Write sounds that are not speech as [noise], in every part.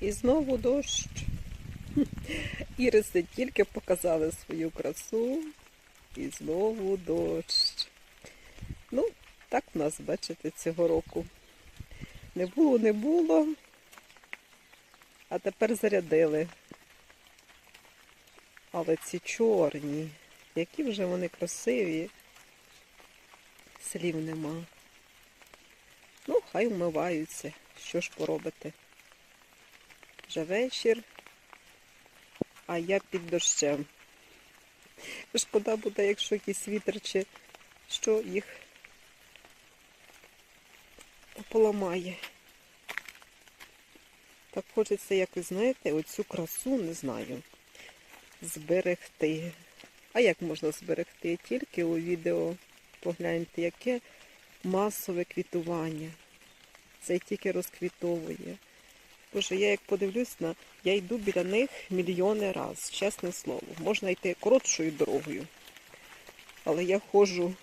І знову дощ. [laughs] Іриси тільки показали свою красу. І знову дощ. Ну, так в нас, бачите, цього року. Не було, не було. А тепер зарядили. Але ці чорні, які вже вони красиві. Слів нема. Ну, хай вмиваються. Що ж поробити? Вже вечір, а я під дощем. Шкода буде, якщо якийсь вітер чи що їх поламає. Так хочеться якось, знаєте, оцю красу, не знаю, зберегти. А як можна зберегти? Тільки у відео погляньте, яке масове квітування. Це тільки розквітовує. Боже, я як подивлюсь на, я йду біля них мільйони раз, чесне слово. Можна йти коротшою дорогою. Але я ходжу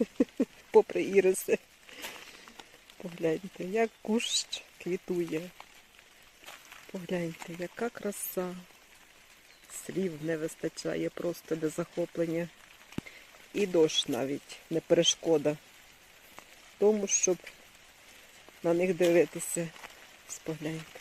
[laughs] попри іриси. Погляньте, як кущ квітує. Погляньте, яка краса. Слів не вистачає просто для захоплення. І дощ навіть не перешкода тому, щоб на них дивитися. Спогляньте.